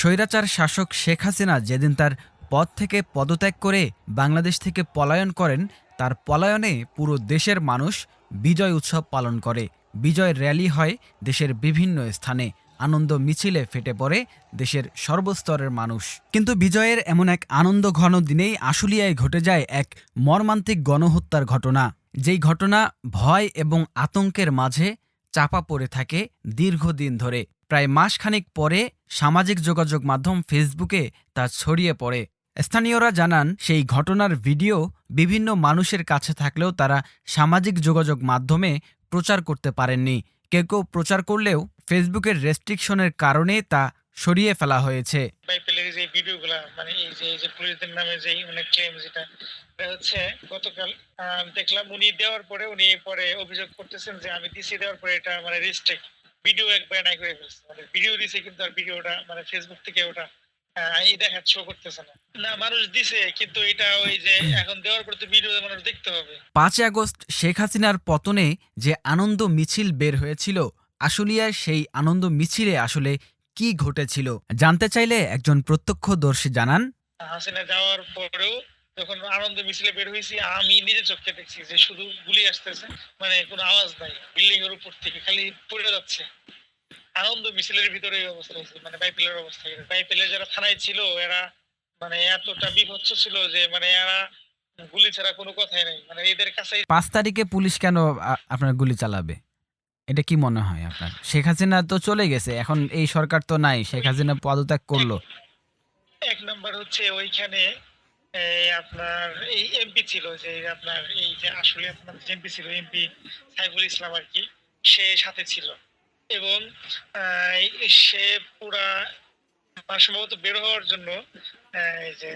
স্বৈরাচার শাসক শেখ হাসিনা যেদিন তার পদ থেকে পদত্যাগ করে বাংলাদেশ থেকে পলায়ন করেন, তার পলায়নে পুরো দেশের মানুষ বিজয় উৎসব পালন করে। বিজয় র্যালি হয় দেশের বিভিন্ন স্থানে। আনন্দ মিছিলে ফেটে পড়ে দেশের সর্বস্তরের মানুষ। কিন্তু বিজয়ের এমন এক আনন্দ ঘন দিনেই আশুলিয়ায় ঘটে যায় এক মর্মান্তিক গণহত্যার ঘটনা। যেই ঘটনা ভয় এবং আতঙ্কের মাঝে চাপা পড়ে থাকে দীর্ঘদিন ধরে। প্রায় মাসখানেক পরে সামাজিক যোগাযোগ মাধ্যম ফেসবুকে তা ছড়িয়ে পড়ে। স্থানীয়রা জানান, সেই ঘটনার ভিডিও বিভিন্ন মানুষের কাছে থাকলেও তারা সামাজিক যোগাযোগ মাধ্যমে প্রচার করতে পারেননি। কেউ কেউ প্রচার করলেও ফেসবুকের রেস্ট্রিকশনের কারণে তা সরিয়ে ফেলা হয়েছে। মানে হচ্ছে গতকাল দেখলাম উনি দেওয়ার পরে উনি পরে অভিযোগ করতেছেন যে আমি দিছি, দেওয়ার পরে এটা মানে রেস্ট্রিক্ট ভিডিও একবার নাই করে ফেলছে মানে ভিডিও দিছে কিন্তু আর ভিডিওটা মানে ফেসবুক থেকে ওটা শো করতেছে না। না মানুষ দিছে কিন্তু এটা ওই যে এখন দেওয়ার পরে তো ভিডিও মানুষ দেখতে হবে। পাঁচই আগস্ট শেখ হাসিনার পতনে যে আনন্দ মিছিল বের হয়েছিল আশুলিয়ায় সেই আনন্দ মিছিলে আসলে কি ঘটেছিল? জানতে চাইলে একজন প্রত্যক্ষদর্শী জানান। হাসিনা যাওয়ার পরেও যখন আনন্দ মিছিলে বের হয়েছি। আমি নিজে চোখে দেখছি যে শুধু গুলি আসতেছে মানে কোনো আওয়াজ নাই। বিল্ডিং এর উপর থেকে খালি পড়ে যাচ্ছে। আনন্দ মিছিলের ভিতরে এই অবস্থা হয়েছে মানে বাইপেলের অবস্থা বাইপেলের যারা থানায় ছিল এরা মানে এতটা বিভৎস ছিল যে মানে এরা গুলি ছাড়া কোনো কথাই নাই। মানে এদের কাছে পাঁচ তারিখে পুলিশ কেন আপনার গুলি চালাবে? এটা কি মনে হয় আপনার? শেখ হাসিনা তো চলে গেছে এখন এই সরকার তো নাই। শেখ হাসিনা পদত্যাগ করল। এক নাম্বার হচ্ছে ওইখানে এই আপনার এই এমপি ছিল, যে আপনার এই যে আসলে আপনার এমপি ছিল এমপি সাইফুল ইসলাম আর কি, সে সাথে ছিল। এবং সে পুরা মানে সম্ভবত বের হওয়ার জন্য যে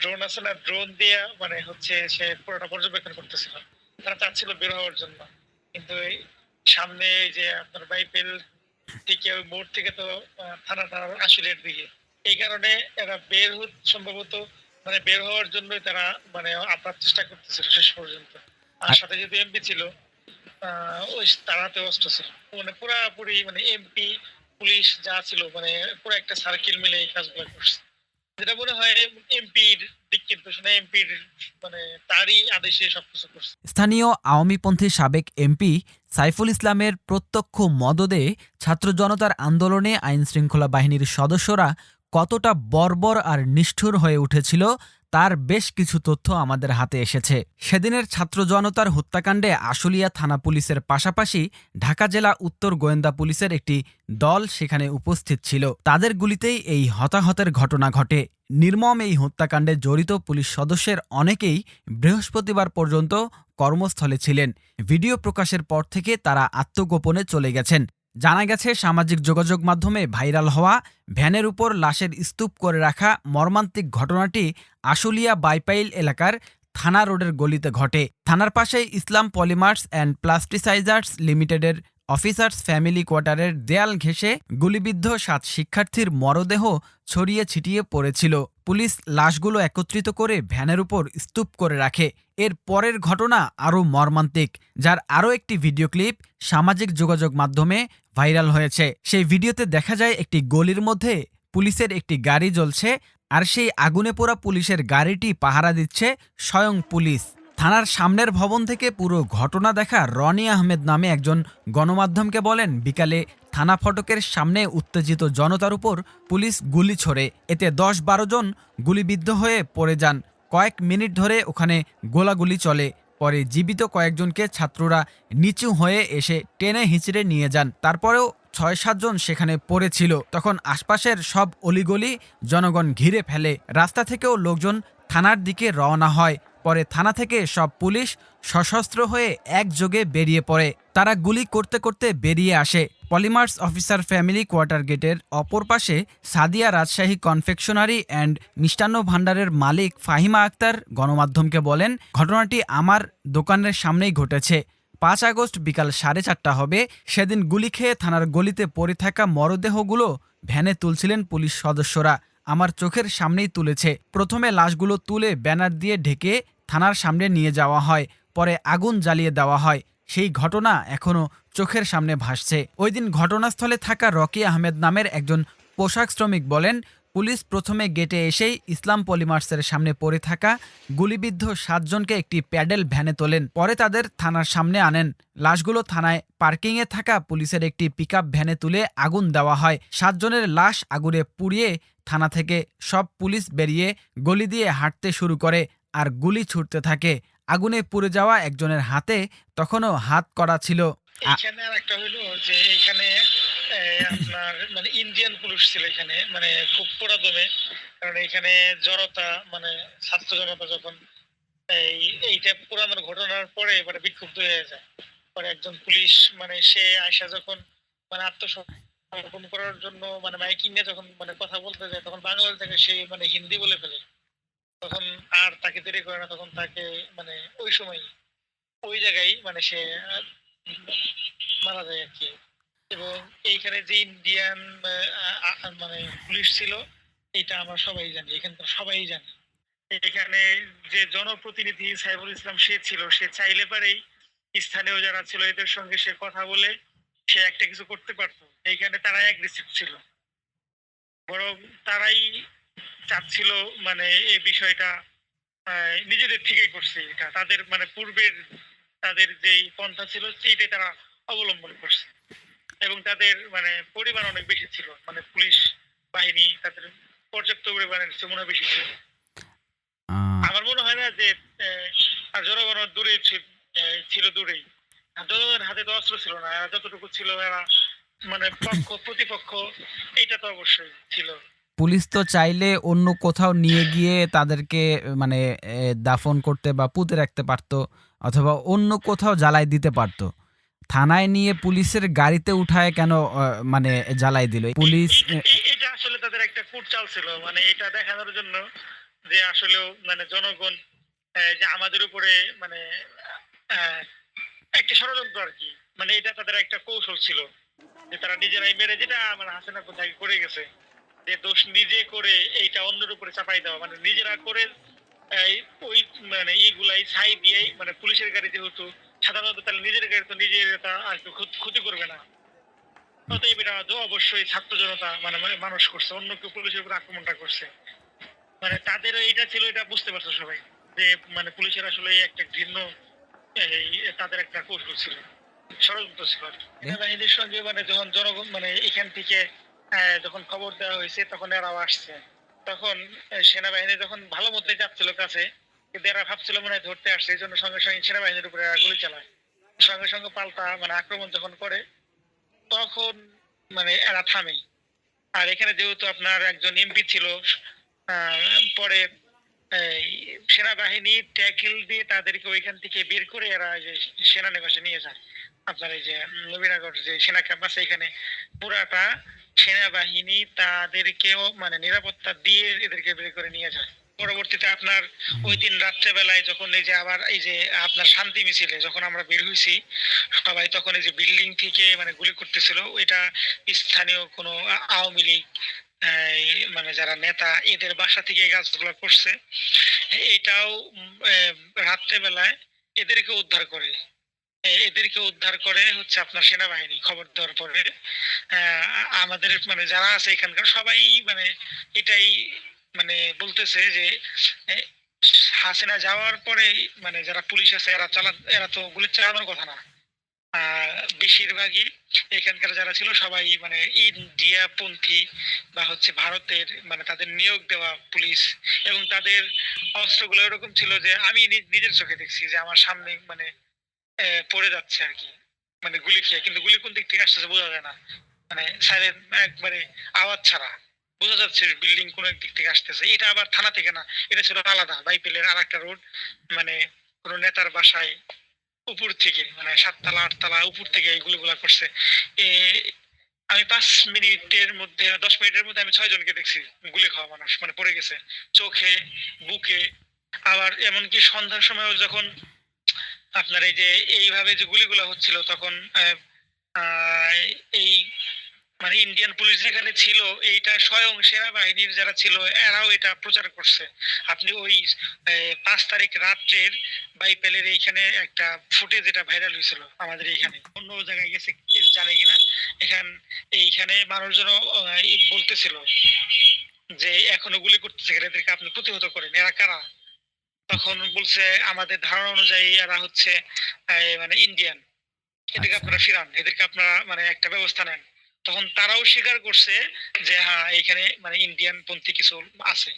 ড্রোন আছে না ড্রোন দিয়ে মানে হচ্ছে সে পুরোটা পর্যবেক্ষণ করতেছিল। তারা চাচ্ছিল বের হওয়ার জন্য। কিন্তু সামনে যে আপনার বাইপেল থেকে ওই মোড় থেকে তো থানাটা আসলের দিকে। এই কারণে এরা বের সম্ভবত মানে বের হওয়ার জন্যই তারা মানে আপনার চেষ্টা করতেছিল শেষ পর্যন্ত। আর সাথে যেহেতু এমপি ছিল ওই তারাতে অস্ত্র ছিল। মানে পুরাপুরি মানে এমপি পুলিশ যা ছিল মানে পুরো একটা সার্কেল মিলে এই কাজগুলো করছে। যেটা মনে হয় এমপির দিক কিন্তু এমপির মানে তারই আদেশে সবকিছু করছে। স্থানীয় আওয়ামীপন্থী সাবেক এমপি সাইফুল ইসলামের প্রত্যক্ষ মদদে ছাত্র জনতার আন্দোলনে আইন শৃঙ্খলা বাহিনীর সদস্যরা কতটা বর্বর আর নিষ্ঠুর হয়ে উঠেছিল তার বেশ কিছু তথ্য আমাদের হাতে এসেছে। সেদিনের ছাত্র জনতার হত্যাকাণ্ডে আশুলিয়া থানা পুলিশের পাশাপাশি ঢাকা জেলা উত্তর গোয়েন্দা পুলিশের একটি দল সেখানে উপস্থিত ছিল। তাদের গুলিতেই এই হতাহতের ঘটনা ঘটে। নির্মম এই হত্যাকাণ্ডে জড়িত পুলিশ সদস্যের অনেকেই বৃহস্পতিবার পর্যন্ত কর্মস্থলে ছিলেন। ভিডিও প্রকাশের পর থেকে তারা আত্মগোপনে চলে গেছেন। জানা গেছে, সামাজিক যোগাযোগ মাধ্যমে ভাইরাল হওয়া ভ্যানের উপর লাশের স্তূপ করে রাখা মর্মান্তিক ঘটনাটি আশুলিয়া বাইপাইল এলাকার থানা রোডের গলিতে ঘটে। থানার পাশে ইসলাম পলিমার্স অ্যান্ড প্লাস্টিসাইজার্স লিমিটেডের অফিসার্স ফ্যামিলি কোয়ার্টারের দেয়াল ঘেঁষে গুলিবিদ্ধ সাত শিক্ষার্থীর মরদেহ ছড়িয়ে ছিটিয়ে পড়েছিল। পুলিশ লাশগুলো একত্রিত করে ভ্যানের উপর স্তূপ করে রাখে। এর পরের ঘটনা আরও মর্মান্তিক, যার আরও একটি ভিডিও ক্লিপ সামাজিক যোগাযোগ মাধ্যমে ভাইরাল হয়েছে। সেই ভিডিওতে দেখা যায় একটি গলির মধ্যে পুলিশের একটি গাড়ি জ্বলছে আর সেই আগুনে পোড়া পুলিশের গাড়িটি পাহারা দিচ্ছে স্বয়ং পুলিশ। থানার সামনের ভবন থেকে পুরো ঘটনা দেখা রনি আহমেদ নামে একজন গণমাধ্যমকে বলেন, বিকালে থানা ফটকের সামনে উত্তেজিত জনতার উপর পুলিশ গুলি ছোড়ে। এতে দশ বারো জন গুলিবিদ্ধ হয়ে পড়ে যান। কয়েক মিনিট ধরে ওখানে গোলাগুলি চলে। পরে জীবিত কয়েকজনকে ছাত্ররা নিচু হয়ে এসে টেনে হিঁচড়ে নিয়ে যান। তারপরেও ছয় সাতজন সেখানে পড়েছিল। তখন আশপাশের সব অলিগলি জনগণ ঘিরে ফেলে। রাস্তা থেকেও লোকজন থানার দিকে রওনা হয়। পরে থানা থেকে সব পুলিশ সশস্ত্র হয়ে একযোগে বেরিয়ে পড়ে। তারা গুলি করতে করতে বেরিয়ে আসে। পলিমার্স অফিসার ফ্যামিলি কোয়ার্টার গেটের অপর পাশে সাদিয়া রাজশাহী কনফেকশনারি অ্যান্ড মিষ্টান্ন ভাণ্ডারের মালিক ফাহিমা আক্তার গণমাধ্যমকে বলেন, ঘটনাটি আমার দোকানের সামনেই ঘটেছে। পাঁচ আগস্ট বিকাল সাড়ে চারটা হবে। সেদিন গুলি খেয়ে থানার গলিতে পড়ে থাকা মরদেহগুলো ভ্যানে তুলছিলেন পুলিশ সদস্যরা। আমার চোখের সামনেই তুলেছে। প্রথমে লাশগুলো তুলে ব্যানার দিয়ে ঢেকে থানার সামনে নিয়ে যাওয়া হয়, পরে আগুন জ্বালিয়ে দেওয়া হয়। সেই ঘটনা এখনও চোখের সামনে ভাসছে। ওই দিন ঘটনাস্থলে থাকা রকি আহমেদ নামের একজন পোশাক শ্রমিক বলেন, পুলিশ প্রথমে গেটে এসেই ইসলাম পলিমার্সের সামনে পড়ে থাকা গুলিবিদ্ধ সাতজনকে একটি প্যাডেল ভ্যানে তোলেন। পরে তাদের থানার সামনে আনেন। লাশগুলো থানায় পার্কিংয়ে থাকা পুলিশের একটি পিকআপ ভ্যানে তুলে আগুন দেওয়া হয়। সাতজনের লাশ আগুনে পুড়িয়ে থানা থেকে সব পুলিশ বেরিয়ে গলি দিয়ে হাঁটতে শুরু করে। আর গুলি ছুটতে থাকে। আগুনে পুড়ে যাওয়া একজনের হাতে তখনও হাত করা ছিল। এখানে হলো যে এখানে আপনার মানে ইন্ডিয়ান পুলিশ ছিল এখানে মানে খুব পুরাদমে কারণ এখানে জড়তা মানে যখন, এই, এইটা পুরানোর ঘটনার পরে মানে বিক্ষুব্ধ হয়ে যায়। পরে একজন পুলিশ মানে সে আয়সা যখন মানে আত্মসমর্পণ করার জন্য মানে মাইকিং এ যখন মানে কথা বলতে যায়, তখন বাংলাদেশ থেকে সে মানে হিন্দি বলে ফেলে। তখন আর তাকে দেরি করে না, তখন তাকে মানে ওই সময় ওই জায়গায় মানে সে, মারা যায় আর কি। এবং এইখানে যে ইন্ডিয়ান মানে পুলিশ ছিল এটা আমরা সবাই জানি এখানকার সবাই জানি। এখানে যে জনপ্রতিনিধি সাইফুল ইসলাম সে ছিল, সে চাইলে পারেই স্থানীয় যারা ছিল, এদের সঙ্গে সে কথা বলে সে একটা কিছু করতে পারতো। এইখানে তারা অ্যাগ্রেসিভ ছিল। বরং তারাই চাচ্ছিল মানে এই বিষয়টা নিজেদের থেকেই করছে এটা। তাদের মানে পূর্বের তাদের যেই পন্থা ছিল সেইটাই তারা অবলম্বন করছে। এবং তাদের মানে পরিমাণ অনেক বেশি ছিল। মানে পুলিশ বাহিনী তাদের পর্যাপ্ত পরিমাণের মনে বেশি ছিল। আমার মনে হয় না যে আর জনগণ দূরে ছিল দূরেই। জনগণের হাতে তো অস্ত্র ছিল না। যতটুকু ছিল এরা মানে পক্ষ প্রতিপক্ষ এটা তো অবশ্যই ছিল। পুলিশ তো চাইলে অন্য কোথাও নিয়ে গিয়ে তাদেরকে মানে দাফন করতে বা পুঁতে রাখতে পারতো অথবা অন্য কোথাও জ্বালাই দিতে পারতো। থানায় নিয়ে পুলিশের গাড়িতে উঠায় কেন মানে জ্বালাই দিল? পুলিশ এটা আসলে তাদের একটা কুটচাল ছিল। মানে এটা দেখানোর জন্য যে আসলে মানে জনগণ যে আমাদের উপরে মানে একটা ষড়যন্ত্র আর কি। মানে এটা তাদের একটা কৌশল ছিল যে তারা নিজেরাই মেরে যেটা মানে হাসিনা কোথায় করে গেছে। যে দোষ নিজে করে এইটা অন্যের উপরে চাপাই দেওয়া মানে নিজেরা করে ওই মানে এইগুলাই ছাই দিয়েই মানে পুলিশের গাড়ি যেহেতু, সাধারণত তাহলে নিজের গাড়ি তো নিজের আর কি ক্ষতি করবে না। অতএব এটা অবশ্যই ছাত্র জনতা মানে মানে মানুষ করছে, অন্য কেউ পুলিশের উপর আক্রমণটা করছে। মানে তাদের এটা ছিল, এটা বুঝতে পারছে সবাই, যে মানে পুলিশের আসলে একটা ঘৃণ্য তাদের একটা কৌশল ছিল, ষড়যন্ত্র ছিল সঙ্গে মানে যখন জনগণ মানে এখান থেকে যখন খবর দেওয়া হয়েছে, তখন এরাও আসছে। তখন সেনাবাহিনী যখন ভালো মতো যাচ্ছিল কাছে, কিন্তু এরা ভাবছিল মনে হয় ধরতে আসছে, এই জন্য সঙ্গে সঙ্গে সেনাবাহিনীর উপরে এরা গুলি চালায়। সঙ্গে সঙ্গে পাল্টা মানে আক্রমণ যখন করে, তখন মানে এরা থামে। আর এখানে যেহেতু আপনার একজন এমপি ছিল পরে সেনাবাহিনী ট্যাকেল দিয়ে তাদেরকে ওইখান থেকে বের করে এরা যে সেনানিবাসে নিয়ে যায়। আপনার এই যে নবীনগর যে সেনা ক্যাম্প আছে এখানে পুরাটা সেনাবাহিনী তাদেরকেও মানে নিরাপত্তা দিয়ে এদেরকে বের করে নিয়ে যায়। পরবর্তীতে আপনার ওই দিন রাত্রেবেলায় যখন এই যে আবার এই যে আপনার শান্তি মিছিলে যখন আমরা বের হয়েছি সবাই তখন এই যে বিল্ডিং থেকে মানে গুলি করতেছিল। ওইটা স্থানীয় কোনো আওয়ামী লীগ মানে যারা নেতা, এদের বাসা থেকে এই কাজগুলো করছে এটাও রাত্রেবেলায় এদেরকে উদ্ধার করে। এদেরকে উদ্ধার করে হচ্ছে আপনার সেনাবাহিনী খবর দেওয়ার পরে আমাদের মানে যারা আছে এখানকার সবাই মানে এটাই মানে বলতেছে যে হাসিনা যাওয়ার পরে মানে যারা পুলিশ আছে, এরা চালা এরা তো গুলি চালানোর কথা না। বেশিরভাগই এখানকার যারা ছিল সবাই মানে ইন্ডিয়া পন্থী বা হচ্ছে ভারতের মানে তাদের নিয়োগ দেওয়া পুলিশ এবং তাদের অস্ত্রগুলো এরকম ছিল যে আমি নিজের চোখে দেখছি যে আমার সামনে মানে পড়ে যাচ্ছে আর কি। মানে গুলি খেয়ে, কিন্তু গুলি কোন দিক থেকে আসতেছে বোঝা যায় না। মানে সাইলেন্ট একবারে আওয়াজ ছাড়া বোঝা যাচ্ছে বিল্ডিং কোন দিক থেকে আসতেছে। এটা আবার থানা থেকে না, এটা ছিল আলাদা, বাইপেলের আর একটা রোড মানে কোন নেতার বাসায় উপর থেকে মানে সাততলা, আটতলা উপর থেকে এগুলো গুলিগুলা করছে। আমি পাঁচ মিনিটের মধ্যে, দশ মিনিটের মধ্যে আমি ছয় জনকে দেখছি গুলি খাওয়া মানুষ মানে পড়ে গেছে। চোখে, বুকে, আবার এমনকি সন্ধ্যার সময়ও যখন আপনার এই যে এইভাবে যে গুলিগুলা হচ্ছিল তখন এই মানে ইন্ডিয়ান পুলিশ যেখানে ছিল এইটা স্বয়ং সেনাবাহিনীর যারা ছিল এরাও এটা প্রচার করছে। আপনি ওই পাঁচ তারিখ রাত্রের বাইপেলের এইখানে একটা ফুটেজ এটা ভাইরাল হয়েছিল আমাদের এইখানে। অন্য জায়গায় গেছে জানে কিনা? এখান এইখানে মানুষজন বলতেছিল যে এখনও গুলি করতেছে এদেরকে আপনি প্রতিহত করেন। এরা কারা? তখন বলছে আমাদের ধারণা অনুযায়ী এরা হচ্ছে মানে ইন্ডিয়ান এদেরকে আচ্ছা। আপনারা ফিরান এদেরকে আপনারা মানে একটা ব্যবস্থা নেন। তখন তারাও স্বীকার করছে যে হ্যাঁ এখানে মানে ইন্ডিয়ান পন্থী কিছু আছে।